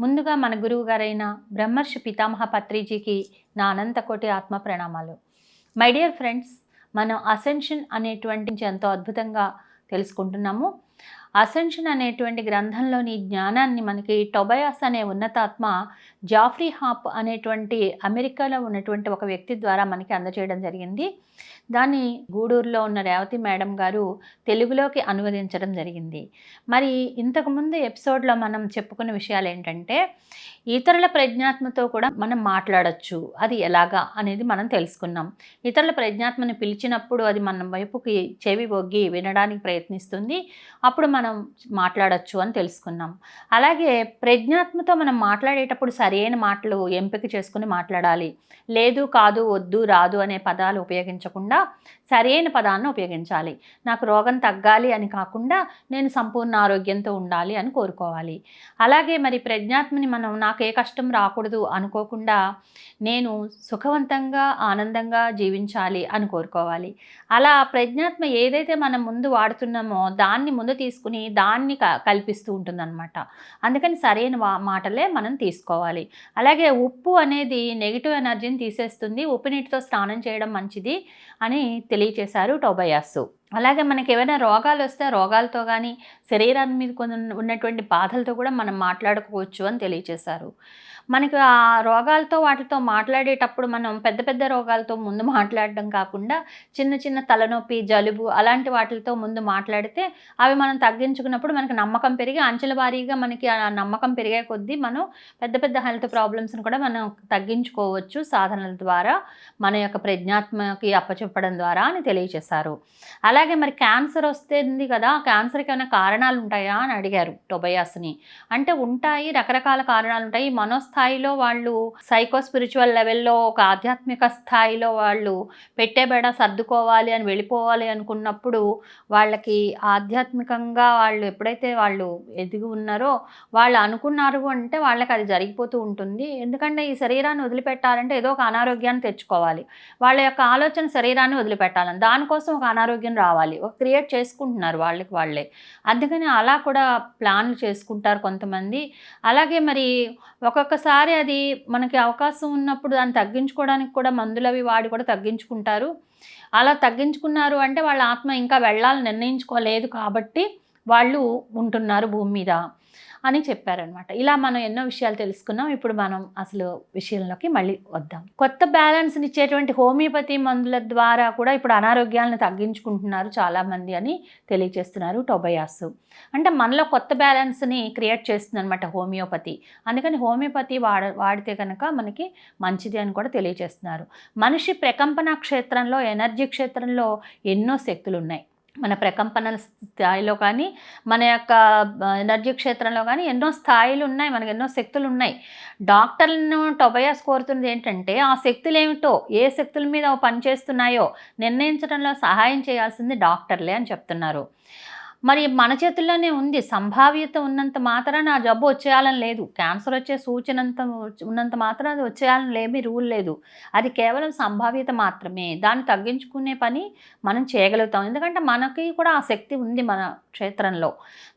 ముందుగా మన గురువు గారైన బ్రహ్మర్షి పితామహ పత్రిజీకి నా అనంతకోటి ఆత్మ ప్రణామాలు. మై డియర్ ఫ్రెండ్స్ మనం అసెన్షన్ అనేటువంటి ఎంతో అద్భుతంగా తెలుసుకుంటున్నాము. అసెన్షన్ అనేటువంటి గ్రంథంలోని జ్ఞానాన్ని మనకి టొబయాస్ అనే ఉన్నతాత్మ జాఫ్రీ హాప్ అనేటువంటి అమెరికాలో ఉన్నటువంటి ఒక వ్యక్తి ద్వారా మనకి అందజేయడం జరిగింది. దాన్ని గూడూరులో ఉన్న రేవతి మేడం గారు తెలుగులోకి అనువదించడం జరిగింది. మరి ఇంతకుముందు ఎపిసోడ్లో మనం చెప్పుకున్న విషయాలు ఏంటంటే ఇతరుల ప్రజ్ఞాత్మతో కూడా మనం మాట్లాడచ్చు అది ఎలాగా అనేది మనం తెలుసుకున్నాం. ఇతరుల ప్రజ్ఞాత్మని పిలిచినప్పుడు అది మన వైపుకి చెవి ఒగ్గి వినడానికి ప్రయత్నిస్తుంది అప్పుడు మనం మాట్లాడచ్చు అని తెలుసుకున్నాం. అలాగే ప్రజ్ఞాత్మతో మనం మాట్లాడేటప్పుడు సరైన మాటలు ఎంపిక చేసుకుని మాట్లాడాలి. లేదు కాదు వద్దు రాదు అనే పదాలు ఉపయోగించకుండా సరైన పదాన్ని ఉపయోగించాలి. నాకు రోగం తగ్గాలి అని కాకుండా నేను సంపూర్ణ ఆరోగ్యంతో ఉండాలి అని కోరుకోవాలి. అలాగే మరి ప్రజ్ఞాత్మని మనం నాకు ఏ కష్టం రాకూడదు అనుకోకుండా నేను సుఖవంతంగా ఆనందంగా జీవించాలి అని కోరుకోవాలి. అలా ప్రజ్ఞాత్మ ఏదైతే మనం ముందు వాడుతున్నామో దాన్ని ముందు తీసుకుని దాన్ని క కల్పిస్తూ ఉంటుందన్నమాట. అందుకని సరైన మాటలే మనం తీసుకోవాలి. అలాగే ఉప్పు అనేది నెగిటివ్ ఎనర్జీని తీసేస్తుంది. ఉప్పు నీటితో స్నానం చేయడం మంచిది. అని తెలియచేశారు టోబయాసు అలాగే మనకి ఏమైనా రోగాలు వస్తే ఆ రోగాలతో కానీ శరీరాన్ని మీద కొన్ని ఉన్నటువంటి బాధలతో కూడా మనం మాట్లాడుకోవచ్చు అని తెలియచేశారు. మనకి ఆ రోగాలతో వాటితో మాట్లాడేటప్పుడు మనం పెద్ద పెద్ద రోగాలతో ముందు మాట్లాడడం కాకుండా చిన్న చిన్న తలనొప్పి జలుబు అలాంటి వాటితో ముందు మాట్లాడితే అవి మనం తగ్గించుకున్నప్పుడు మనకి నమ్మకం పెరిగి అంచెల వారీగా మనకి ఆ నమ్మకం పెరిగే కొద్దీ మనం పెద్ద పెద్ద హెల్త్ ప్రాబ్లమ్స్ని కూడా మనం తగ్గించుకోవచ్చు సాధనల ద్వారా మన యొక్క ప్రజ్ఞాత్మకి అప్పచెప్పడం ద్వారా అని తెలియచేశారు. అలాగే మరి క్యాన్సర్ వస్తుంది కదా క్యాన్సర్కి ఏమైనా కారణాలు ఉంటాయా అని అడిగారు టొబయాస్ని. అంటే ఉంటాయి రకరకాల కారణాలు ఉంటాయి. మనోస్థాయిలో వాళ్ళు సైకో స్పిరిచువల్ లెవెల్లో ఒక ఆధ్యాత్మిక స్థాయిలో వాళ్ళు పెట్టేబెడ సర్దుకోవాలి అని వెళ్ళిపోవాలి అనుకున్నప్పుడు వాళ్ళకి ఆధ్యాత్మికంగా వాళ్ళు ఎప్పుడైతే వాళ్ళు ఎదిగి ఉన్నారో వాళ్ళు అనుకున్నారు అంటే వాళ్ళకి అది జరిగిపోతూ ఉంటుంది. ఎందుకంటే ఈ శరీరాన్ని వదిలిపెట్టాలంటే ఏదో ఒక అనారోగ్యాన్ని తెచ్చుకోవాలి. వాళ్ళ యొక్క ఆలోచన శరీరాన్ని వదిలిపెట్టాలని దానికోసం ఒక అనారోగ్యం కావాలి. ఒక క్రియేట్ చేసుకుంటున్నారు వాళ్ళకి వాళ్ళే. అందుకని అలా కూడా ప్లాన్లు చేసుకుంటారు కొంతమంది. అలాగే మరి ఒక్కొక్కసారి అది మనకి అవకాశం ఉన్నప్పుడు దాన్ని తగ్గించుకోవడానికి కూడా మందులవి వాడి కూడా తగ్గించుకుంటారు. అలా తగ్గించుకున్నారు అంటే వాళ్ళ ఆత్మ ఇంకా వెళ్ళాలని నిర్ణయించుకోలేదు కాబట్టి వాళ్ళు ఉంటున్నారు భూమి మీద. అని చెప్పారనమాట. ఇలా మనం ఎన్నో విషయాలు తెలుసుకున్నాం. ఇప్పుడు మనం అసలు విషయంలోకి మళ్ళీ వద్దాం. కొత్త బ్యాలెన్స్ని ఇచ్చేటువంటి హోమియోపతి మందుల ద్వారా కూడా ఇప్పుడు అనారోగ్యాలను తగ్గించుకుంటున్నారు చాలామంది అని తెలియజేస్తున్నారు టొబయాస్. అంటే మనలో కొత్త బ్యాలెన్స్ని క్రియేట్ చేస్తుంది అనమాట హోమియోపతి. అందుకని హోమియోపతి వాడ వాడితే కనుక మనకి మంచిది అని కూడా తెలియజేస్తున్నారు. మనిషి ప్రకంపన క్షేత్రంలో ఎనర్జీ క్షేత్రంలో ఎన్నో శక్తులు ఉన్నాయి మన ప్రకంపన స్థాయిలో కానీ మన యొక్క ఎనర్జీ క్షేత్రంలో కానీ ఎన్నో స్థాయిలు ఉన్నాయి మనకు ఎన్నో శక్తులు ఉన్నాయి. డాక్టర్లను టొబయాస్ కోరుతున్నది ఏంటంటే ఆ శక్తులు ఏమిటో ఏ శక్తుల మీద అవి పనిచేస్తున్నాయో నిర్ణయించడంలో సహాయం చేయాల్సింది డాక్టర్లే అని చెప్తున్నారు. మరి మన చేతుల్లోనే ఉంది. సంభావ్యత ఉన్నంత మాత్రాన ఆ జబ్బు వచ్చేయాలని లేదు. క్యాన్సర్ వచ్చే సూచనంత ఉన్నంత మాత్రాన అది వచ్చేయాలని లేమి రూల్ లేదు. అది కేవలం సంభావ్యత మాత్రమే. దాన్ని తగ్గించుకునే పని మనం చేయగలుగుతాం. ఎందుకంటే మనకి కూడా ఆ శక్తి ఉంది మన క్షేత్రంలో.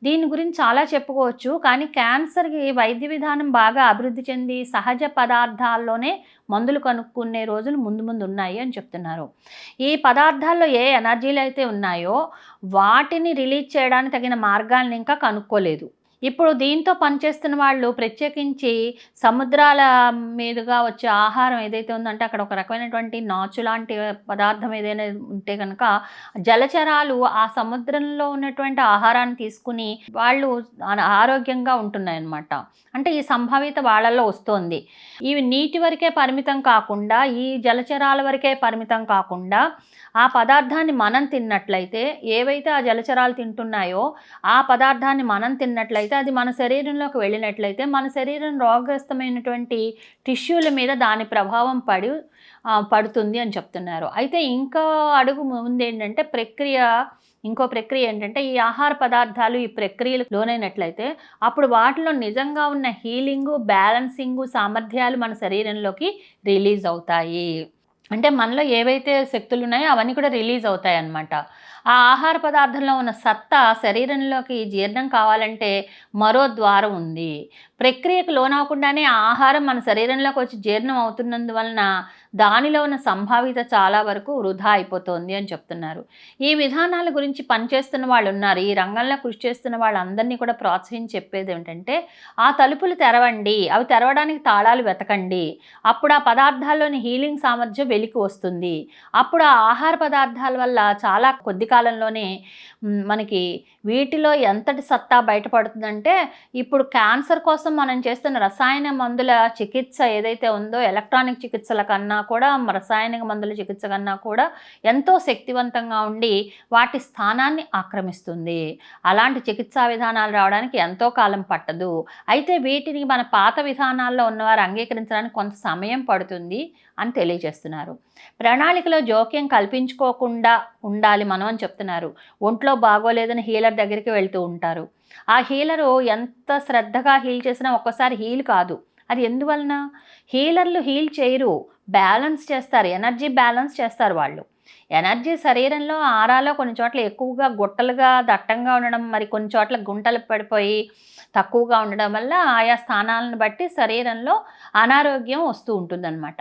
దీని గురించి చాలా చెప్పుకోవచ్చు. కానీ క్యాన్సర్కి వైద్య విధానం బాగా అభివృద్ధి చెంది సహజ పదార్థాల్లోనే మందులు కనుక్కునే రోజులు ముందు ముందు ఉన్నాయి అని చెప్తున్నారు. ఈ పదార్థాల్లో ఏ ఎనర్జీలు అయితే ఉన్నాయో వాటిని రిలీజ్ చేయడానికి తగిన మార్గాలను ఇంకా కనుక్కోలేదు. ఇప్పుడు దీంతో పనిచేస్తున్న వాళ్ళు ప్రత్యేకించి సముద్రాల మీదుగా వచ్చే ఆహారం ఏదైతే ఉందంటే అక్కడ ఒక రకమైనటువంటి నాచు లాంటి పదార్థం ఏదైనా ఉంటే కనుక జలచరాలు ఆ సముద్రంలో ఉన్నటువంటి ఆహారాన్ని తీసుకుని వాళ్ళు ఆరోగ్యంగా ఉంటున్నాయన్నమాట. అంటే ఈ సంభావ్యత వాళ్ళల్లో వస్తోంది. ఇవి నీటి వరకే పరిమితం కాకుండా ఈ జలచరాల వరకే పరిమితం కాకుండా ఆ పదార్థాన్ని మనం తిన్నట్లయితే ఏవైతే ఆ జలచరాలు తింటున్నాయో ఆ పదార్థాన్ని మనం తిన్నట్లయితే అది మన శరీరంలోకి వెళ్ళినట్లయితే మన శరీరం రోగగ్రస్తమైనటువంటి టిష్యూల మీద దాని ప్రభావం పడి పడుతుంది అని చెప్తున్నారు. అయితే ఇంకా అడుగు ముందు ఏంటంటే ప్రక్రియ ఇంకో ప్రక్రియ ఏంటంటే ఈ ఆహార పదార్థాలు ఈ ప్రక్రియలు లోనైనట్లయితే అప్పుడు వాటిలో నిజంగా ఉన్న హీలింగు బ్యాలెన్సింగు సామర్థ్యాలు మన శరీరంలోకి రిలీజ్ అవుతాయి. అంటే మనలో ఏవైతే శక్తులు ఉన్నాయో అవన్నీ కూడా రిలీజ్ అవుతాయి అన్నమాట ఆ ఆహార పదార్థంలో ఉన్న సత్తా శరీరంలోకి జీర్ణం కావాలంటే మరో ద్వారం ఉంది. ప్రక్రియకు లోనవకుండానే ఆ ఆహారం మన శరీరంలోకి వచ్చి జీర్ణం అవుతున్నందువలన దానిలో ఉన్న సంభావిత చాలా వరకు వృధా అయిపోతుంది అని చెప్తున్నారు. ఈ విధానాల గురించి పనిచేస్తున్న వాళ్ళు ఉన్నారు. ఈ రంగంలో కృషి చేస్తున్న వాళ్ళందరినీ కూడా ప్రోత్సహించి చెప్పేది ఏమిటంటే ఆ తలుపులు తెరవండి అవి తెరవడానికి తాళాలు వెతకండి. అప్పుడు ఆ పదార్థాల్లోని హీలింగ్ సామర్థ్యం వెలికి వస్తుంది. అప్పుడు ఆ ఆహార పదార్థాల వల్ల చాలా కొద్ది కాలంలోనే మనకి వీటిలో ఎంతటి సత్తా బయటపడుతుందంటే ఇప్పుడు క్యాన్సర్ కోసం మనం చేస్తున్న రసాయన మందుల చికిత్స ఏదైతే ఉందో ఎలక్ట్రానిక్ చికిత్సల కన్నా కూడా రసాయనిక మందుల చికిత్స కన్నా కూడా ఎంతో శక్తివంతంగా ఉండి వాటి స్థానాన్ని ఆక్రమిస్తుంది. అలాంటి చికిత్సా విధానాలు రావడానికి ఎంతో కాలం పట్టదు. అయితే వీటిని మన పాత విధానాల్లో ఉన్నవారు అంగీకరించడానికి కొంత సమయం పడుతుంది. అని తెలియజేస్తున్నారు. ప్రణాళికలో జోక్యం కల్పించుకోకుండా ఉండాలి మనం అని చెప్తున్నారు. ఒంట్లో బాగోలేదని హీలర్ దగ్గరికి వెళ్తూ ఉంటారు. ఆ హీలరు ఎంత శ్రద్ధగా హీల్ చేసినా ఒక్కసారి హీల్ కాదు. అది ఎందువలన? హీలర్లు హీల్ చేయరు. బ్యాలెన్స్ చేస్తారు. ఎనర్జీ బ్యాలెన్స్ చేస్తారు వాళ్ళు. ఎనర్జీ శరీరంలో ఆరాలో కొన్ని చోట్ల ఎక్కువగా గుట్టలుగా దట్టంగా ఉండడం మరి కొన్ని చోట్ల గుంటలు పడిపోయి తక్కువగా ఉండడం వల్ల ఆయా స్థానాలను బట్టి శరీరంలో అనారోగ్యం వస్తూ ఉంటుందన్నమాట.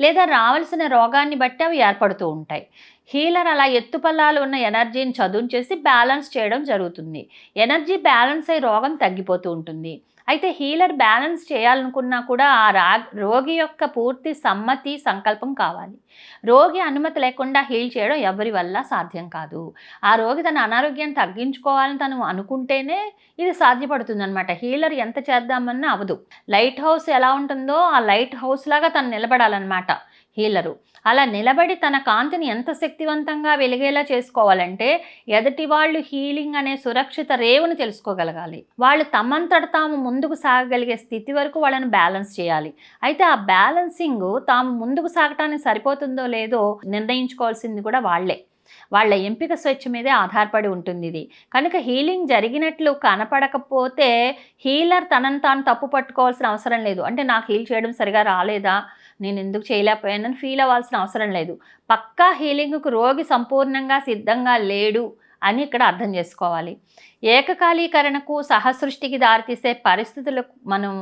లేదా రావాల్సిన రోగాన్ని బట్టి అవి ఏర్పడుతూ ఉంటాయి. హీలర్ అలా ఎత్తుపల్లాలు ఉన్న ఎనర్జీని చదును చేసి బ్యాలెన్స్ చేయడం జరుగుతుంది. ఎనర్జీ బ్యాలెన్స్ అయి రోగం తగ్గిపోతూ ఉంటుంది. అయితే హీలర్ బ్యాలెన్స్ చేయాలనుకున్నా కూడా ఆ రా రోగి యొక్క పూర్తి సమ్మతి సంకల్పం కావాలి. రోగి అనుమతి లేకుండా హీల్ చేయడం ఎవరి వల్ల సాధ్యం కాదు. ఆ రోగి తన అనారోగ్యాన్ని తగ్గించుకోవాలని తను అనుకుంటేనే ఇది సాధ్యపడుతుంది అనమాట హీలర్ ఎంత చేద్దామన్నా అవదు. లైట్ హౌస్ ఎలా ఉంటుందో ఆ లైట్ హౌస్ లాగా తను నిలబడాలన్నమాట. హీలరు. అలా నిలబడి తన కాంతిని ఎంత శక్తివంతంగా వెలిగేలా చేసుకోవాలంటే ఎదుటి వాళ్ళు హీలింగ్ అనే సురక్షిత రేవును తెలుసుకోగలగాలి. వాళ్ళు తమంతట తాము ముందుకు సాగగలిగే స్థితి వరకు వాళ్ళని బ్యాలెన్స్ చేయాలి. అయితే ఆ బ్యాలెన్సింగ్ తాము ముందుకు సాగటానికి సరిపోతుందో లేదో నిర్ణయించుకోవాల్సింది కూడా వాళ్ళే. వాళ్ళ ఎంపిక స్వేచ్ఛ మీదే ఆధారపడి ఉంటుంది ఇది. కనుక హీలింగ్ జరిగినట్లు కనపడకపోతే హీలర్ తనను తాను తప్పు పట్టుకోవాల్సిన అవసరం లేదు. అంటే నాకు హీల్ చేయడం సరిగా రాలేదా? నేను ఎందుకు చేయలేకపోయానని ఫీల్ అవ్వాల్సిన అవసరం లేదు. పక్కా హీలింగ్కు రోగి సంపూర్ణంగా సిద్ధంగా లేడు అని ఇక్కడ అర్థం చేసుకోవాలి. ఏకకాలీకరణకు సహసృష్టికి దారితీసే పరిస్థితులకు మనం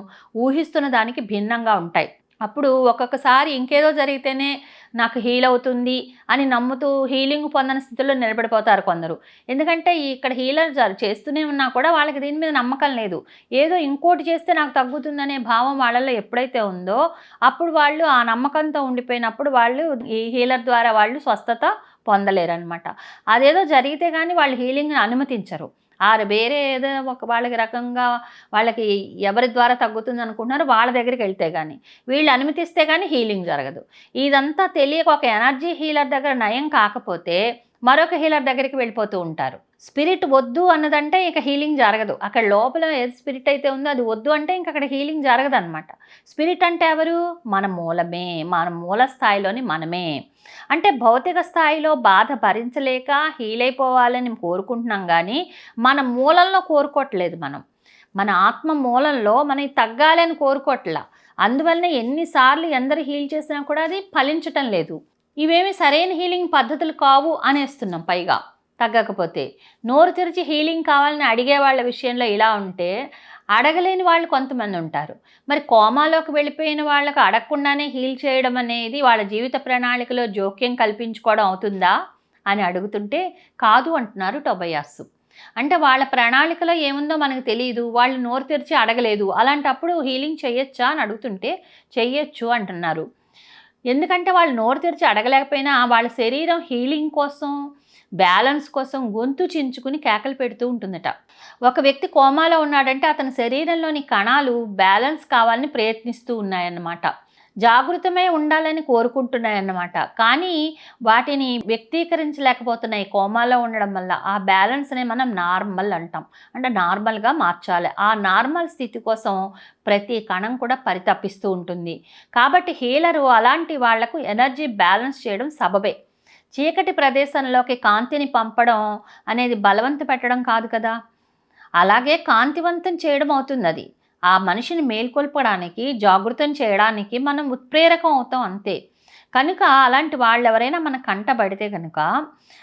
ఊహిస్తున్న దానికి భిన్నంగా ఉంటాయి. అప్పుడు ఒక్కొక్కసారి ఇంకేదో జరిగితేనే నాకు హీల్ అవుతుంది అని నమ్ముతూ హీలింగ్ పొందని స్థితిలో నిలబడిపోతారు కొందరు. ఎందుకంటే ఇక్కడ హీలర్ జారు చేస్తూనే ఉన్నా కూడా వాళ్ళకి దీని మీద నమ్మకం లేదు. ఏదో ఇంకోటి చేస్తే నాకు తగ్గుతుందనే భావం వాళ్ళలో ఎప్పుడైతే ఉందో అప్పుడు వాళ్ళు ఆ నమ్మకంతో ఉండిపోయినప్పుడు వాళ్ళు ఈ హీలర్ ద్వారా వాళ్ళు స్వస్థత పొందలేరు అనమాట అదేదో జరిగితే కానీ వాళ్ళు హీలింగ్ని అనుమతించరు. ఆరు వేరే ఏదో ఒక వాళ్ళకి రకంగా వాళ్ళకి ఎవరి ద్వారా తగ్గుతుంది అనుకుంటున్నారో వాళ్ళ దగ్గరికి వెళ్తే కానీ వీళ్ళు అనుమతిస్తే కానీ హీలింగ్ జరగదు. ఇదంతా తెలియక ఒక ఎనర్జీ హీలర్ దగ్గర నయం కాకపోతే మరొక హీలర్ దగ్గరికి వెళ్ళిపోతూ ఉంటారు. స్పిరిట్ వద్దు అన్నదంటే ఇక హీలింగ్ జరగదు. అక్కడ లోపల ఏది స్పిరిట్ అయితే ఉందో అది వద్దు అంటే ఇంక అక్కడ హీలింగ్ జరగదు అనమాట స్పిరిట్ అంటే ఎవరు? మన మూలమే మన మూల స్థాయిలోని మనమే. అంటే భౌతిక స్థాయిలో బాధ భరించలేక హీల్ అయిపోవాలని కోరుకుంటున్నాం కానీ మన మూలంలో కోరుకోవట్లేదు మనం. మన ఆత్మ మూలంలో మనకి తగ్గాలని కోరుకోవట్లా. అందువలన ఎన్నిసార్లు ఎందరు హీల్ చేసినా కూడా అది ఫలించటం లేదు. ఇవేమి సరైన హీలింగ్ పద్ధతులు కావు అనేస్తున్నాం పైగా. తగ్గకపోతే నోరు తెరిచి హీలింగ్ కావాలని అడిగే వాళ్ళ విషయంలో ఇలా ఉంటే అడగలేని వాళ్ళు కొంతమంది ఉంటారు. మరి కోమాలోకి వెళ్ళిపోయిన వాళ్ళకు అడగకుండానే హీల్ చేయడం అనేది వాళ్ళ జీవిత ప్రణాళికలో జోక్యం కల్పించుకోవడం అవుతుందా అని అడుగుతుంటే కాదు అంటున్నారు టొబయాసు అంటే వాళ్ళ ప్రణాళికలో ఏముందో మనకు తెలియదు వాళ్ళు నోరు తెరిచి అడగలేదు అలాంటప్పుడు హీలింగ్ చేయొచ్చా అని అడుగుతుంటే చెయ్యొచ్చు అంటున్నారు. ఎందుకంటే వాళ్ళు నోరు తెరిచి అడగలేకపోయినా వాళ్ళ శరీరం హీలింగ్ కోసం బ్యాలెన్స్ కోసం గొంతు చించుకుని కేకలు పెడుతూ ఉంటుందట. ఒక వ్యక్తి కోమాలో ఉన్నాడంటే అతని శరీరంలోని కణాలు బ్యాలెన్స్ కావాలని ప్రయత్నిస్తూ ఉన్నాయన్నమాట. జాగృతమై ఉండాలని కోరుకుంటున్నాయన్నమాట. కానీ వాటిని వ్యక్తీకరించలేకపోతున్నాయి. కోమాలో ఉండడం వల్ల ఆ బ్యాలెన్స్ని మనం నార్మల్ అంటాం. అంటే నార్మల్గా మార్చాలి. ఆ నార్మల్ స్థితి కోసం ప్రతి కణం కూడా పరితపిస్తూ ఉంటుంది. కాబట్టి హీలరు అలాంటి వాళ్ళకు ఎనర్జీ బ్యాలెన్స్ చేయడం సబబే. చీకటి ప్రదేశంలోకి కాంతిని పంపడం అనేది బలవంత పెట్టడం కాదు కదా? అలాగే కాంతివంతం చేయడం అవుతుంది అది ఆ మనిషిని మేల్కొల్పడానికి జాగృతం చేయడానికి మనం ఉత్ప్రేరకం అవుతాం అంతే. కనుక అలాంటి వాళ్ళు ఎవరైనా మన కంటబడితే కనుక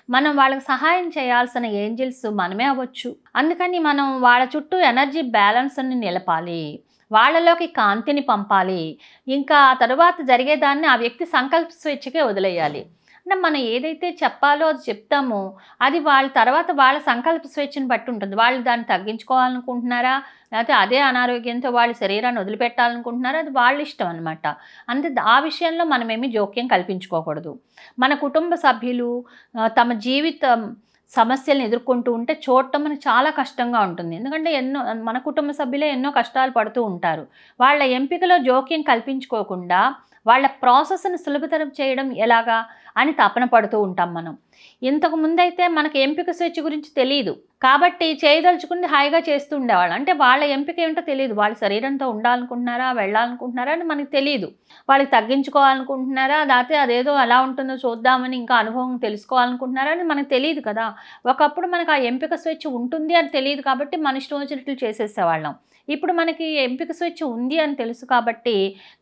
మనం వాళ్ళకి సహాయం చేయాల్సిన ఏంజిల్స్ మనమే అవ్వచ్చు. అందుకని మనం వాళ్ళ చుట్టూ ఎనర్జీ బ్యాలెన్స్ని నిలపాలి. వాళ్ళలోకి కాంతిని పంపాలి. ఇంకా తరువాత జరిగేదాన్ని ఆ వ్యక్తి సంకల్ప స్వేచ్ఛకే వదిలేయాలి. మనం ఏదైతే చెప్పాలో అది చెప్తామో అది వాళ్ళ తర్వాత వాళ్ళ సంకల్ప స్వేచ్ఛను బట్టి ఉంటుంది. వాళ్ళు దాన్ని తగ్గించుకోవాలనుకుంటున్నారా? లేకపోతే అదే అనారోగ్యంతో వాళ్ళ శరీరాన్ని వదిలిపెట్టాలనుకుంటున్నారా? అది వాళ్ళ ఇష్టం అనమాట అంతే ఆ విషయంలో మనమేమి జోక్యం కల్పించుకోకూడదు. మన కుటుంబ సభ్యులు తమ జీవితం సమస్యలను ఎదుర్కొంటూ ఉంటే చూడటం మనకు చాలా కష్టంగా ఉంటుంది. ఎందుకంటే ఎన్నో మన కుటుంబ సభ్యులే ఎన్నో కష్టాలు పడుతూ ఉంటారు. వాళ్ళ ఎంపికలో జోక్యం కల్పించుకోకుండా వాళ్ళ ప్రాసెస్ని సులభతరం చేయడం ఎలాగా అని తపన పడుతూ ఉంటాం మనం. ఇంతకు ముందైతే మనకి ఎంపిక స్వేచ్ఛ గురించి తెలియదు కాబట్టి చేయదలుచుకుని హాయిగా చేస్తూ ఉండేవాళ్ళు. అంటే వాళ్ళ ఎంపిక ఏమిటో తెలియదు వాళ్ళ శరీరంతో ఉండాలనుకుంటున్నారా వెళ్ళాలనుకుంటున్నారా అని మనకి తెలియదు వాళ్ళకి తగ్గించుకోవాలనుకుంటున్నారా దాతే అదేదో ఎలా ఉంటుందో చూద్దామని ఇంకా అనుభవం తెలుసుకోవాలనుకుంటున్నారా అని మనకు తెలియదు కదా. ఒకప్పుడు మనకు ఆ ఎంపిక స్వేచ్ఛ ఉంటుంది అని తెలియదు కాబట్టి మన ఇష్టం వచ్చినట్లు చేసేసేవాళ్ళం. ఇప్పుడు మనకి ఎంపిక స్వేచ్ఛ ఉంది అని తెలుసు కాబట్టి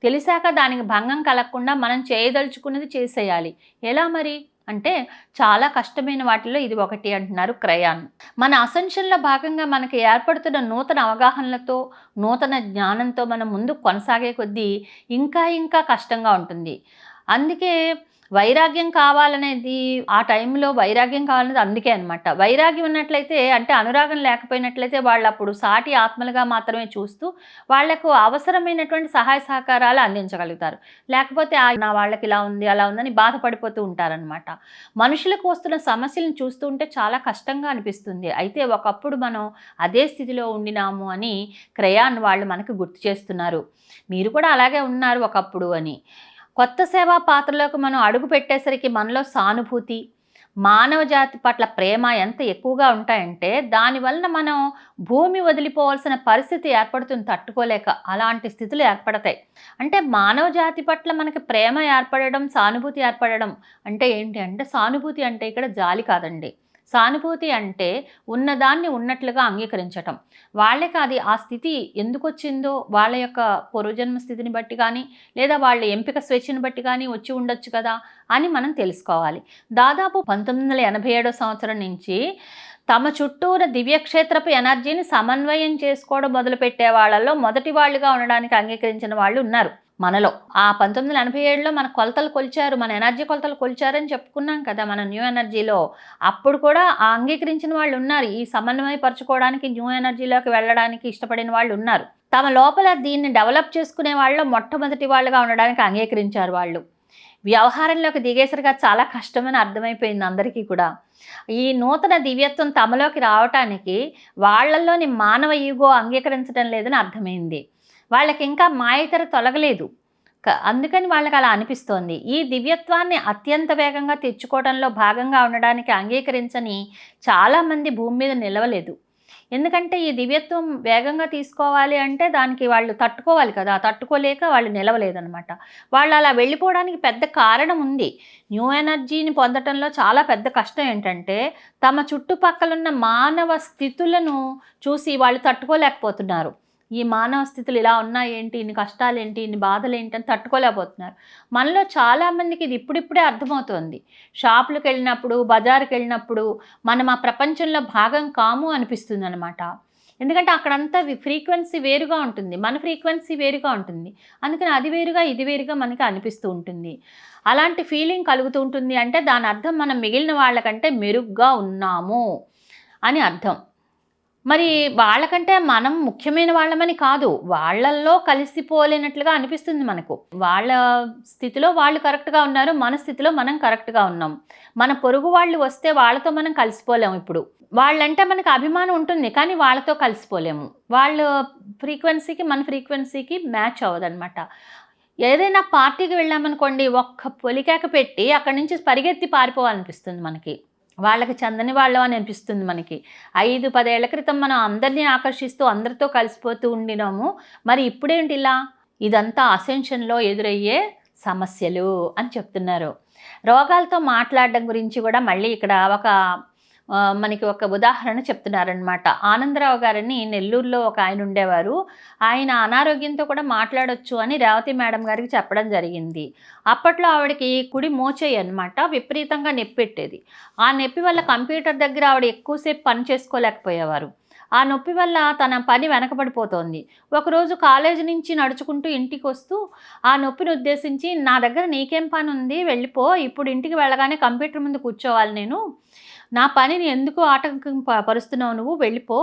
తెలిసాక దానికి భంగం కలగకుండా మనం చేయదలుచుకున్నది చేసేయాలి. ఎలా మరి? అంటే చాలా కష్టమైన వాటిలో ఇది ఒకటి అంటున్నారు క్రయాన్. మన అసెన్షన్లో భాగంగా మనకి ఏర్పడుతున్న నూతన అవగాహనలతో నూతన జ్ఞానంతో మనం ముందుకు కొనసాగే కొద్దీ ఇంకా ఇంకా కష్టంగా ఉంటుంది. అందుకే వైరాగ్యం కావాలనేది ఆ టైంలో వైరాగ్యం కావాలనేది అందుకే అనమాట వైరాగ్యం ఉన్నట్లయితే అంటే అనురాగం లేకపోయినట్లయితే వాళ్ళు అప్పుడు సాటి ఆత్మలుగా మాత్రమే చూస్తూ వాళ్ళకు అవసరమైనటువంటి సహాయ సహకారాలు అందించగలుగుతారు. లేకపోతే నా వాళ్ళకి ఇలా ఉంది అలా ఉందని బాధపడిపోతూ ఉంటారనమాట మనుషులకు వస్తున్న సమస్యలను చూస్తూ ఉంటే చాలా కష్టంగా అనిపిస్తుంది. అయితే ఒకప్పుడు మనం అదే స్థితిలో ఉండినాము అని క్రయాన్ వాళ్ళు మనకు గుర్తు చేస్తున్నారు. మీరు కూడా అలాగే ఉన్నారు ఒకప్పుడు అని. కొత్త సేవా పాత్రలోకి మనం అడుగు పెట్టేసరికి మనలో సానుభూతి మానవ జాతి పట్ల ప్రేమ ఎంత ఎక్కువగా ఉంటాయంటే దానివలన మనం భూమి వదిలిపోవాల్సిన పరిస్థితి ఏర్పడుతుంది తట్టుకోలేక అలాంటి స్థితులు ఏర్పడతాయి. అంటే మానవ జాతి పట్ల మనకి ప్రేమ ఏర్పడడం సానుభూతి ఏర్పడడం అంటే ఏంటి? అంటే సానుభూతి అంటే ఇక్కడ జాలి కాదండి. సానుభూతి అంటే ఉన్నదాన్ని ఉన్నట్లుగా అంగీకరించటం. వాళ్ళకి అది ఆ స్థితి ఎందుకు వచ్చిందో వాళ్ళ యొక్క పూర్వజన్మ స్థితిని బట్టి కానీ లేదా వాళ్ళ ఎంపిక స్వేచ్ఛను బట్టి కానీ వచ్చి ఉండొచ్చు కదా అని మనం తెలుసుకోవాలి. దాదాపు పంతొమ్మిది వందల ఎనభై ఏడో సంవత్సరం నుంచి తమ చుట్టూర దివ్యక్షేత్రపు ఎనర్జీని సమన్వయం చేసుకోవడం మొదలుపెట్టే వాళ్ళల్లో మొదటి వాళ్ళుగా ఉండడానికి అంగీకరించిన వాళ్ళు ఉన్నారు. మనలో. ఆ పంతొమ్మిది వందల ఎనభై ఏడులో మన కొలతలు కొలిచారు మన ఎనర్జీ కొలతలు కొలిచారని చెప్పుకున్నాం కదా మన న్యూ ఎనర్జీలో. అప్పుడు కూడా ఆ అంగీకరించిన వాళ్ళు ఉన్నారు ఈ సమన్వయపరచుకోవడానికి న్యూ ఎనర్జీలోకి వెళ్ళడానికి ఇష్టపడిన వాళ్ళు ఉన్నారు. తమ లోపల దీన్ని డెవలప్ చేసుకునే వాళ్ళు మొట్టమొదటి వాళ్ళుగా ఉండడానికి అంగీకరించారు వాళ్ళు. వ్యవహారంలోకి దిగేసరిగా చాలా కష్టమని అర్థమైపోయింది అందరికీ కూడా. ఈ నూతన దివ్యత్వం తమలోకి రావటానికి వాళ్ళలోని మానవ ఈగో అంగీకరించడం లేదని అర్థమైంది. వాళ్ళకి ఇంకా మాయతర తొలగలేదు. క- అందుకని వాళ్ళకి అలా అనిపిస్తోంది. ఈ దివ్యత్వాన్ని అత్యంత వేగంగా తెచ్చుకోవడంలో భాగంగా ఉండడానికి అంగీకరించని చాలామంది భూమి మీద నిలవలేదు. ఎందుకంటే ఈ దివ్యత్వం వేగంగా తీసుకోవాలి అంటే దానికి వాళ్ళు తట్టుకోవాలి కదా. తట్టుకోలేక వాళ్ళు నిలవలేదన్నమాట. వాళ్ళు అలా వెళ్ళిపోవడానికి పెద్ద కారణం ఉంది. న్యూ ఎనర్జీని పొందటంలో చాలా పెద్ద కష్టం ఏంటంటే తమ చుట్టుపక్కలున్న మానవ స్థితులను చూసి వాళ్ళు తట్టుకోలేకపోతున్నారు. ఈ మానవ స్థితులు ఇలా ఉన్నాయేంటి? ఇన్ని కష్టాలు ఏంటి ఇన్ని బాధలు ఏంటి అని తట్టుకోలేకపోతున్నారు. మనలో చాలామందికి ఇది ఇప్పుడిప్పుడే అర్థమవుతోంది. షాపులకు వెళ్ళినప్పుడు బజారుకి వెళ్ళినప్పుడు మనం ఆ ప్రపంచంలో భాగం కాము అనిపిస్తుంది అనమాట ఎందుకంటే అక్కడంతా ఫ్రీక్వెన్సీ వేరుగా ఉంటుంది. మన ఫ్రీక్వెన్సీ వేరుగా ఉంటుంది. అందుకని అది వేరుగా ఇది వేరుగా మనకి అనిపిస్తూ ఉంటుంది. అలాంటి ఫీలింగ్ కలుగుతూ ఉంటుంది అంటే దాని అర్థం మనం మిగిలిన వాళ్ళకంటే మెరుగ్గా ఉన్నాము అని అర్థం. మరి వాళ్ళకంటే మనం ముఖ్యమైన వాళ్ళమని కాదు వాళ్ళల్లో కలిసిపోలేనట్లుగా అనిపిస్తుంది మనకు. వాళ్ళ స్థితిలో వాళ్ళు కరెక్ట్గా ఉన్నారు మన స్థితిలో మనం కరెక్ట్గా ఉన్నాం. మన పొరుగు వాళ్ళు వస్తే వాళ్ళతో మనం కలిసిపోలేము ఇప్పుడు. వాళ్ళంటే మనకు అభిమానం ఉంటుంది కానీ వాళ్ళతో కలిసిపోలేము. వాళ్ళ ఫ్రీక్వెన్సీకి మన ఫ్రీక్వెన్సీకి మ్యాచ్ అవ్వదనమాట ఏదైనా పార్టీకి వెళ్ళామనుకోండి ఒక్క పొలికేక పెట్టి అక్కడి నుంచి పరిగెత్తి పారిపోవాలనిపిస్తుంది మనకి. వాళ్ళకి చందని వాళ్ళం అని అనిపిస్తుంది మనకి. ఐదు పదేళ్ళ క్రితం మనం అందరినీ ఆకర్షిస్తూ అందరితో కలిసిపోతూ ఉండినాము. మరి ఇప్పుడేంటి ఇలా? ఇదంతా అసెన్షన్లో ఎదురయ్యే సమస్యలు అని చెప్తున్నారు. రోగాలతో మాట్లాడడం గురించి కూడా మళ్ళీ ఇక్కడ ఒక మనకి ఒక ఉదాహరణ చెప్తున్నారనమాట ఆనందరావు గారని నెల్లూరులో ఒక ఆయన ఉండేవారు. ఆయన అనారోగ్యంతో కూడా మాట్లాడొచ్చు అని రేవతి మేడం గారికి చెప్పడం జరిగింది. అప్పట్లో ఆవిడకి కుడి మోచేయి అనమాట విపరీతంగా నొప్పి పెట్టేది. ఆ నొప్పి వల్ల కంప్యూటర్ దగ్గర ఆవిడ ఎక్కువసేపు పని చేసుకోలేకపోయేవారు. ఆ నొప్పి వల్ల తన పని వెనకబడిపోతోంది. ఒకరోజు కాలేజీ నుంచి నడుచుకుంటూ ఇంటికి వస్తూ ఆ నొప్పిని ఉద్దేశించి నా దగ్గర నీకేం పని ఉంది వెళ్ళిపో. ఇప్పుడు ఇంటికి వెళ్ళగానే కంప్యూటర్ ముందు కూర్చోవాలి నేను. నా పనిని ఎందుకు ఆటంకం పరుస్తున్నావు నువ్వు? వెళ్ళిపో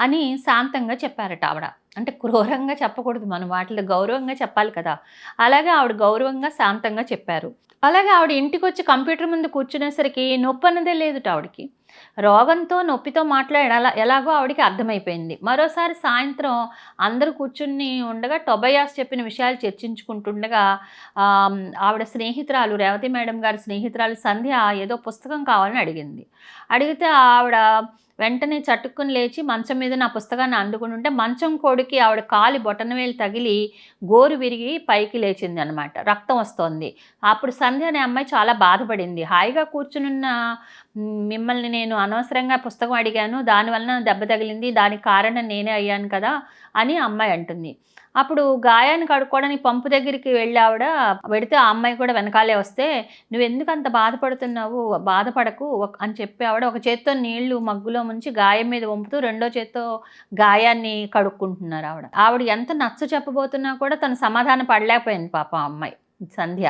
అని శాంతంగా చెప్పారట ఆవిడ. అంటే క్రూరంగా చెప్పకూడదు మనం వాటిలో గౌరవంగా చెప్పాలి కదా. అలాగే ఆవిడ గౌరవంగా శాంతంగా చెప్పారు. అలాగే ఆవిడ ఇంటికి వచ్చి కంప్యూటర్ ముందు కూర్చునేసరికి నొప్పి అన్నదే లేదుట ఆవిడకి. రోగంతో నొప్పితో మాట్లాడాల ఎలాగో ఆవిడకి అర్థమైపోయింది. మరోసారి సాయంత్రం అందరూ కూర్చుని ఉండగా టొబయాస్ చెప్పిన విషయాలు చర్చించుకుంటుండగా ఆవిడ స్నేహితురాలు రేవతి మేడం గారి స్నేహితురాలు సంధ్య ఏదో పుస్తకం కావాలని అడిగింది. అడిగితే ఆవిడ వెంటనే చట్టుకుని లేచి మంచం మీద నా పుస్తకాన్ని అందుకుని ఉంటే మంచం కోడికి ఆవిడ కాలి బొటనవేలు తగిలి గోరు విరిగి పైకి లేచింది అనమాట రక్తం వస్తోంది. అప్పుడు సంధ్య అనే అమ్మాయి చాలా బాధపడింది. హాయిగా కూర్చునున్న మిమ్మల్ని నేను అనవసరంగా పుస్తకం అడిగాను దానివలన దెబ్బ తగిలింది దానికి కారణం నేనే అయ్యాను కదా అని అమ్మాయి అంటుంది. అప్పుడు గాయాన్ని కడుక్కోవడానికి పంపు దగ్గరికి వెళ్ళి ఆవిడ పెడితే ఆ అమ్మాయి కూడా వెనకాలే వస్తే నువ్వు ఎందుకు అంత బాధపడుతున్నావు? బాధపడకు అని చెప్పి ఆవిడ ఒక చేత్తో నీళ్ళు మగ్గులో ముంచి గాయం మీద వంపుతూ రెండో చేత్తో గాయాన్ని కడుక్కుంటున్నారు ఆవిడ. ఆవిడ ఎంత నచ్చ చెప్పబోతున్నా కూడా తను సమాధానం పడలేకపోయింది పాప అమ్మాయి సంధ్య.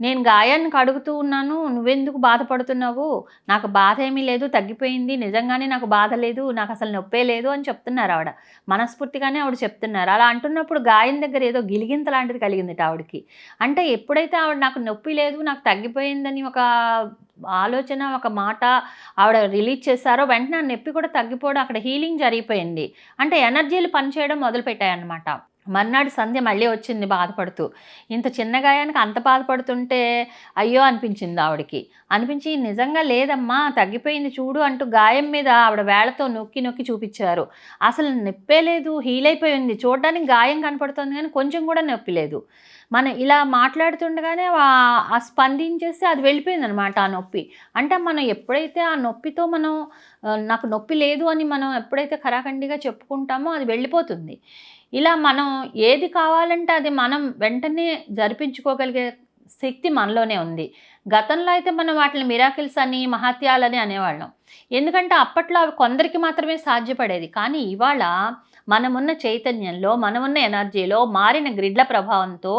నేను గాయాన్ని కడుగుతూ ఉన్నాను నువ్వెందుకు బాధపడుతున్నావు? నాకు బాధ ఏమీ లేదు తగ్గిపోయింది నిజంగానే నాకు బాధ లేదు నాకు అసలు నొప్పే లేదు అని చెప్తున్నారు ఆవిడ. మనస్ఫూర్తిగానే ఆవిడ చెప్తున్నారు. అలా అంటున్నప్పుడు గాయం దగ్గర ఏదో గిలిగింత లాంటిది కలిగింది ఆవిడకి. అంటే ఎప్పుడైతే ఆవిడ నాకు నొప్పి లేదు నాకు తగ్గిపోయిందని ఒక ఆలోచన ఒక మాట ఆవిడ రిలీజ్ చేశారో వెంటనే నొప్పి కూడా తగ్గిపోవడం అక్కడ హీలింగ్ జరిగిపోయింది. అంటే ఎనర్జీలు పనిచేయడం మొదలుపెట్టాయన్నమాట. మర్నాడు సంధ్య మళ్ళీ వచ్చింది బాధపడుతూ. ఇంత చిన్న గాయానికి అంత బాధపడుతుంటే అయ్యో అనిపించింది ఆవిడకి. అనిపించి నిజంగా లేదమ్మా తగ్గిపోయింది చూడు అంటూ గాయం మీద ఆవిడ వేళతో నొక్కి నొక్కి చూపించారు. అసలు నొప్పే లేదు హీల్ అయిపోయింది. చూడడానికి గాయం కనపడుతుంది కానీ కొంచెం కూడా నొప్పి లేదు. మనం ఇలా మాట్లాడుతుండగానే ఆ- స్పందించేసి అది వెళ్ళిపోయింది అనమాట ఆ నొప్పి. అంటే మనం ఎప్పుడైతే ఆ నొప్పితో మనం నాకు నొప్పి లేదు అని మనం ఎప్పుడైతే ఖరాఖండిగా చెప్పుకుంటామో అది వెళ్ళిపోతుంది. ఇలా మనం ఏది కావాలంటే అది మనం వెంటనే జరిపించుకోగలిగే శక్తి మనలోనే ఉంది. గతంలో అయితే మనం వాటిని మిరాకిల్స్ అని మహత్యాలని అనేవాళ్ళం. ఎందుకంటే అప్పట్లో అవి కొందరికి మాత్రమే సాధ్యపడేది. కానీ ఇవాళ మనమున్న చైతన్యంలో మనమున్న ఎనర్జీలో మారిన గ్రిడ్ల ప్రభావంతో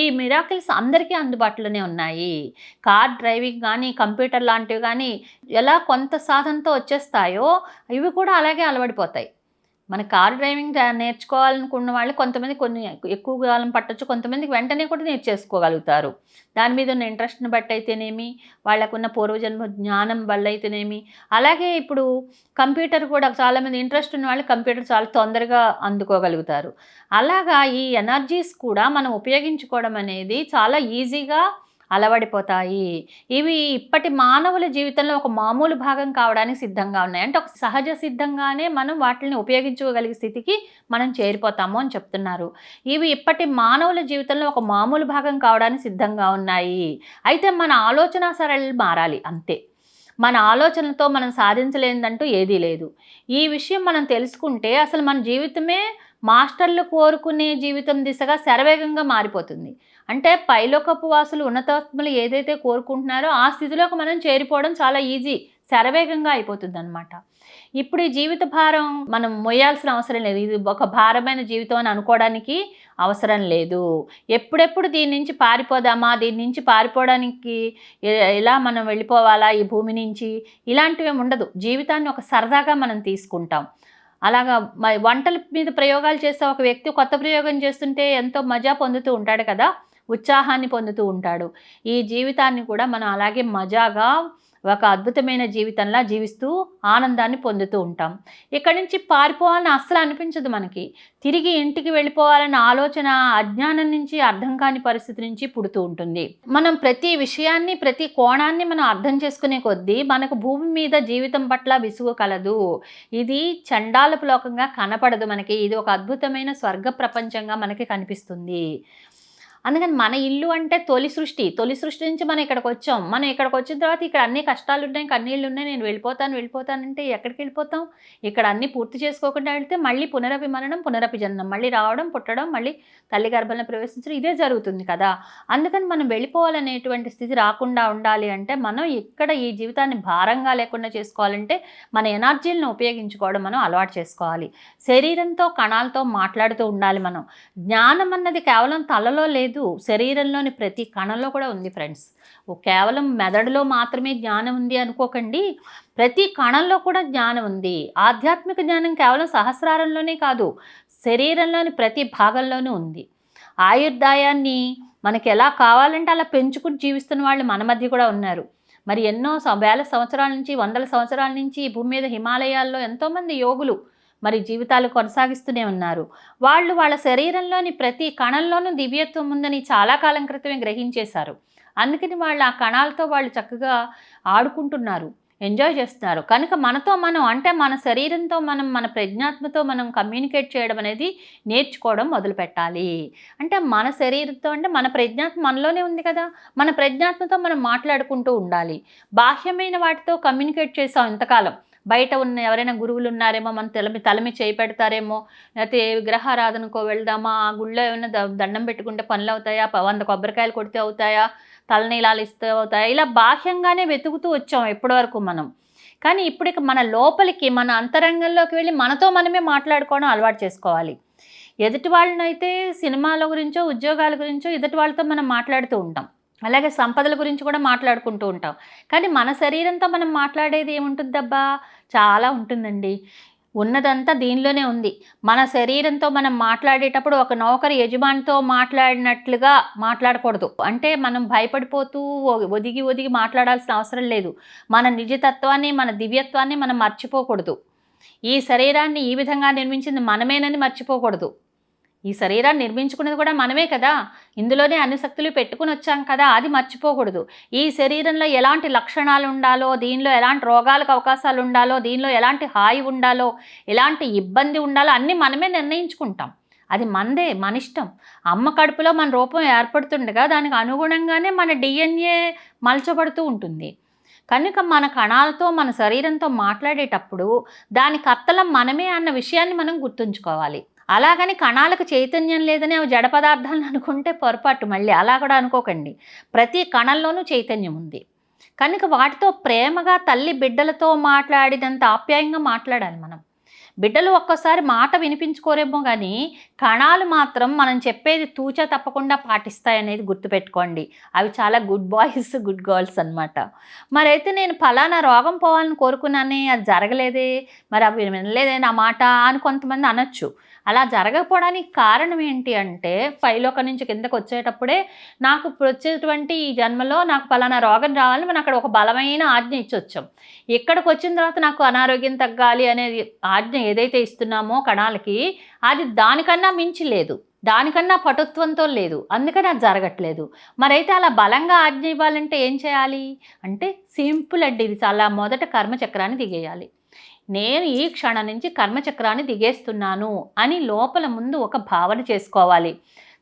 ఈ మిరాకిల్స్ అందరికీ అందుబాటులోనే ఉన్నాయి. కార్ డ్రైవింగ్ కానీ కంప్యూటర్ లాంటివి కానీ ఎలా కొంత సాధనతో వచ్చేస్తాయో ఇవి కూడా అలాగే అలవడిపోతాయి మన కార్ డ్రైవింగ్ నేర్చుకోవాలనుకున్న వాళ్ళు కొంతమంది కొన్ని ఎక్కువ కాలం పట్టచ్చు కొంతమందికి వెంటనే కూడా నేర్చేసుకోగలుగుతారు. దాని మీద ఉన్న ఇంట్రెస్ట్ని బట్టి అయితేనేమి వాళ్ళకున్న పూర్వజన్మ జ్ఞానం వల్ల అయితేనేమి అలాగే ఇప్పుడు కంప్యూటర్ కూడా చాలామంది ఇంట్రెస్ట్ ఉన్న వాళ్ళు కంప్యూటర్ చాలా తొందరగా అందుకోగలుగుతారు. అలాగా ఈ ఎనర్జీస్ కూడా మనం ఉపయోగించుకోవడం అనేది చాలా ఈజీగా అలవడిపోతాయి. ఇవి ఇప్పటి మానవుల జీవితంలో ఒక మామూలు భాగం కావడానికి సిద్ధంగా ఉన్నాయి. అంటే ఒక సహజ సిద్ధంగానే మనం వాటిని ఉపయోగించుకోగలిగే స్థితికి మనం చేరిపోతాము అని చెప్తున్నారు. ఇవి ఇప్పటి మానవుల జీవితంలో ఒక మామూలు భాగం కావడానికి సిద్ధంగా ఉన్నాయి. అయితే మన ఆలోచన సరళి మారాలి. అంతే. మన ఆలోచనలతో మనం సాధించలేదంటూ ఏదీ లేదు. ఈ విషయం మనం తెలుసుకుంటే అసలు మన జీవితమే మాస్టర్లు కోరుకునే జీవితం దిశగా శరవేగంగా మారిపోతుంది. అంటే పైలోకపు వాసులు ఉన్నతాత్మలు ఏదైతే కోరుకుంటున్నారో ఆ స్థితిలోకి మనం చేరిపోవడం చాలా ఈజీ శరవేగంగా అయిపోతుంది అనమాట ఇప్పుడు ఈ జీవిత భారం మనం మొయ్యాల్సిన అవసరం లేదు. ఇది ఒక భారమైన జీవితం అని అనుకోవడానికి అవసరం లేదు. ఎప్పుడెప్పుడు దీని నుంచి పారిపోదామా? దీని నుంచి పారిపోవడానికి ఎలా మనం వెళ్ళిపోవాలా? ఈ భూమి నుంచి ఇలాంటివి ఏమి ఉండదు. జీవితాన్ని ఒక సరదాగా మనం తీసుకుంటాం. అలాగా మరి వంటల మీద ప్రయోగాలు చేసే ఒక వ్యక్తి కొత్త ప్రయోగం చేస్తుంటే ఎంతో మజా పొందుతూ ఉంటాడు కదా ఉత్సాహాన్ని పొందుతూ ఉంటాడు. ఈ జీవితాన్ని కూడా మనం అలాగే మజాగా ఒక అద్భుతమైన జీవితంలా జీవిస్తూ ఆనందాన్ని పొందుతూ ఉంటాం. ఇక్కడి నుంచి పారిపోవాలని అస్సలు అనిపించదు మనకి. తిరిగి ఇంటికి వెళ్ళిపోవాలన్న ఆలోచన అజ్ఞానం నుంచి అర్థం కాని పరిస్థితి నుంచి పుడుతూ ఉంటుంది. మనం ప్రతి విషయాన్ని ప్రతి కోణాన్ని మనం అర్థం చేసుకునే కొద్దీ మనకు భూమి మీద జీవితం పట్ల విసుగు కలదు. ఇది చండాలపు లోకంగా కనపడదు మనకి. ఇది ఒక అద్భుతమైన స్వర్గ ప్రపంచంగా మనకి కనిపిస్తుంది. అందుకని మన ఇల్లు అంటే తొలి సృష్టి. తొలి సృష్టి నుంచి మనం ఇక్కడికి వచ్చాం. మనం ఇక్కడికి వచ్చిన తర్వాత ఇక్కడ అన్ని కష్టాలు ఉన్నాయి కన్నీళ్ళు ఉన్నాయి నేను వెళ్ళిపోతాను వెళ్ళిపోతానంటే ఎక్కడికి వెళ్ళిపోతాం? ఇక్కడ అన్ని పూర్తి చేసుకోకుండా వెళ్తే మళ్ళీ పునరపి మరణం పునరపి జననం మళ్ళీ రావడం పుట్టడం మళ్ళీ తల్లి గర్భంలో ప్రవేశించడం ఇదే జరుగుతుంది కదా? అందుకని మనం వెళ్ళిపోవాలనేటువంటి స్థితి రాకుండా ఉండాలి అంటే మనం ఇక్కడ ఈ జీవితాన్ని భారంగా లేకుండా చేసుకోవాలంటే మన ఎనర్జీలను ఉపయోగించుకోవడం మనం అలవాటు చేసుకోవాలి. శరీరంతో కణాలతో మాట్లాడుతూ ఉండాలి మనం. జ్ఞానం అన్నది కేవలం తలలో లేదు శరీరంలోని ప్రతి కణంలో కూడా ఉంది ఫ్రెండ్స్. కేవలం మెదడులో మాత్రమే జ్ఞానం ఉంది అనుకోకండి. ప్రతి కణంలో కూడా జ్ఞానం ఉంది. ఆధ్యాత్మిక జ్ఞానం కేవలం సహస్రారంలోనే కాదు శరీరంలోని ప్రతి భాగంలోనూ ఉంది. ఆయుర్దాయాన్ని మనకి ఎలా కావాలంటే అలా పెంచుకుని జీవిస్తున్న వాళ్ళు మన మధ్య కూడా ఉన్నారు. మరి ఎన్నో సం- వేల సంవత్సరాల నుంచి వందల సంవత్సరాల నుంచి భూమి మీద హిమాలయాల్లో ఎంతోమంది యోగులు మరి జీవితాలు కొనసాగిస్తూనే ఉన్నారు. వాళ్ళు వాళ్ళ శరీరంలోని ప్రతి కణంలోనూ దివ్యత్వం ఉందని చాలా కాలం క్రితమే గ్రహించేశారు. అందుకని వాళ్ళు ఆ కణాలతో వాళ్ళు చక్కగా ఆడుకుంటున్నారు ఎంజాయ్ చేస్తున్నారు. కనుక మనతో మనం అంటే మన శరీరంతో మనం మన ప్రజ్ఞాత్మతో మనం కమ్యూనికేట్ చేయడం అనేది నేర్చుకోవడం మొదలు పెట్టాలి అంటే మన శరీరంతో అంటే మన ప్రజ్ఞాత్మ మనలోనే ఉంది కదా. మన ప్రజ్ఞాత్మతో మనం మాట్లాడుకుంటూ ఉండాలి. బాహ్యమైన వాటితో కమ్యూనికేట్ చేసాం ఇంతకాలం. బయట ఉన్న ఎవరైనా గురువులు ఉన్నారేమో మన తలమి తలమి చేపెడతారేమో లేకపోతే విగ్రహారాధనకో వెళ్దామా ఆ గుళ్ళో ఏమైనా దండం పెట్టుకుంటే పనులు అవుతాయా వంద కొబ్బరికాయలు కొడితే అవుతాయా తలనీలాలు ఇస్తే అవుతాయా ఇలా బాహ్యంగానే వెతుకుతూ వచ్చాం ఎప్పటివరకు మనం. కానీ ఇప్పుడు మన లోపలికి మన అంతరంగంలోకి వెళ్ళి మనతో మనమే మాట్లాడుకోవడం అలవాటు చేసుకోవాలి. ఎదుటి వాళ్ళనైతే సినిమాల గురించో ఉద్యోగాల గురించో ఎదుటి వాళ్ళతో మనం మాట్లాడుతూ ఉంటాం. అలాగే సంపదల గురించి కూడా మాట్లాడుకుంటూ ఉంటాం. కానీ మన శరీరంతో మనం మాట్లాడేది ఏముంటుందబ్బా? చాలా ఉంటుందండి. ఉన్నదంతా దీనిలోనే ఉంది. మన శరీరంతో మనం మాట్లాడేటప్పుడు ఒక నౌకరు యజమానితో మాట్లాడినట్లుగా మాట్లాడకూడదు. అంటే మనం భయపడిపోతూ ఒదిగి ఒదిగి మాట్లాడాల్సిన అవసరం లేదు. మన నిజతత్వాన్ని మన దివ్యత్వాన్ని మనం మర్చిపోకూడదు. ఈ శరీరాన్ని ఈ విధంగా నిర్మించింది మనమేనని మర్చిపోకూడదు. ఈ శరీరాన్ని నిర్మించుకున్నది కూడా మనమే కదా. ఇందులోనే అన్ని శక్తులు పెట్టుకుని వచ్చాం కదా అది మర్చిపోకూడదు. ఈ శరీరంలో ఎలాంటి లక్షణాలు ఉండాలో దీనిలో ఎలాంటి రోగాలకు అవకాశాలు ఉండాలో దీనిలో ఎలాంటి హాయి ఉండాలో ఎలాంటి ఇబ్బంది ఉండాలో అన్నీ మనమే నిర్ణయించుకుంటాం. అది మనదే మన ఇష్టం. అమ్మ కడుపులో మన రూపం ఏర్పడుతుండగా దానికి అనుగుణంగానే మన డిఎన్ఏ మలచబడుతూ ఉంటుంది. కనుక మన కణాలతో మన శరీరంతో మాట్లాడేటప్పుడు దాని కత్తలం మనమే అన్న విషయాన్ని మనం గుర్తుంచుకోవాలి. అలాగని కణాలకు చైతన్యం లేదని అవి జడ పదార్థాలను అనుకుంటే పొరపాటు మళ్ళీ అలా కూడా అనుకోకండి. ప్రతి కణంలోనూ చైతన్యం ఉంది. కనుక వాటితో ప్రేమగా తల్లి బిడ్డలతో మాట్లాడినంత ఆప్యాయంగా మాట్లాడాలి మనం. బిడ్డలు ఒక్కోసారి మాట వినిపించుకోరేమో కానీ కణాలు మాత్రం మనం చెప్పేది తూచా తప్పకుండా పాటిస్తాయనేది గుర్తుపెట్టుకోండి. అవి చాలా గుడ్ బాయ్స్ గుడ్ గర్ల్స్ అన్నమాట. మరైతే నేను ఫలానా రోగం పోవాలని కోరుకున్నానే అది జరగలేదే మరి అవి వినలేదే నా మాట అని కొంతమంది అనొచ్చు. అలా జరగకపోవడానికి కారణం ఏంటి అంటే పైలోక నుంచి కిందకు వచ్చేటప్పుడే నాకు వచ్చేటువంటి ఈ జన్మలో నాకు ఫలానా రోగం రావాలని మనం అక్కడ ఒక బలమైన ఆజ్ఞ ఇచ్చొచ్చాం. ఇక్కడికి వచ్చిన తర్వాత నాకు అనారోగ్యం తగ్గాలి అనేది ఆజ్ఞ ఏదైతే ఇస్తున్నామో కణాలకి అది దానికన్నా మించి లేదు. దానికన్నా పటుత్వంతో లేదు. అందుకని అది జరగట్లేదు. మరైతే అలా బలంగా ఆజ్ఞ ఇవ్వాలంటే ఏం చేయాలి? అంటే సింపుల్ అండి. ఇది చాలా మొదట కర్మచక్రాన్ని దిగేయాలి. నేను ఈ క్షణం నుంచి కర్మచక్రాన్ని దిగేస్తున్నాను అని లోపల ముందు ఒక భావన చేసుకోవాలి.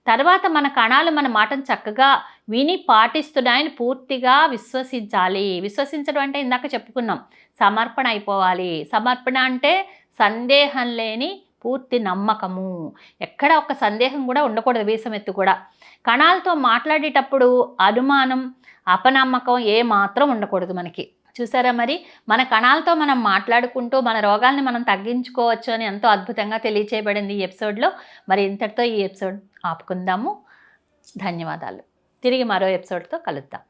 తర్వాత మన కణాలు మన మాటను చక్కగా విని పాటిస్తున్నాయని పూర్తిగా విశ్వసించాలి. విశ్వసించడం అంటే ఇందాక చెప్పుకున్నాం సమర్పణ అయిపోవాలి. సమర్పణ అంటే సందేహం లేని పూర్తి నమ్మకము. ఎక్కడ ఒక సందేహం కూడా ఉండకూడదు వీసమెత్తు కూడా. కణాలతో మాట్లాడేటప్పుడు అనుమానం అపనమ్మకం ఏ మాత్రం ఉండకూడదు మనకి. చూసారా మరి? మన కణాలతో మనం మాట్లాడుకుంటూ మన రోగాల్ని మనం తగ్గించుకోవచ్చు అని ఎంతో అద్భుతంగా తెలియచేయబడింది ఈ ఎపిసోడ్లో. మరి ఇంతటితో ఈ ఎపిసోడ్ ఆపుకుందాము. ధన్యవాదాలు. తిరిగి మరో ఎపిసోడ్తో కలుద్దాం.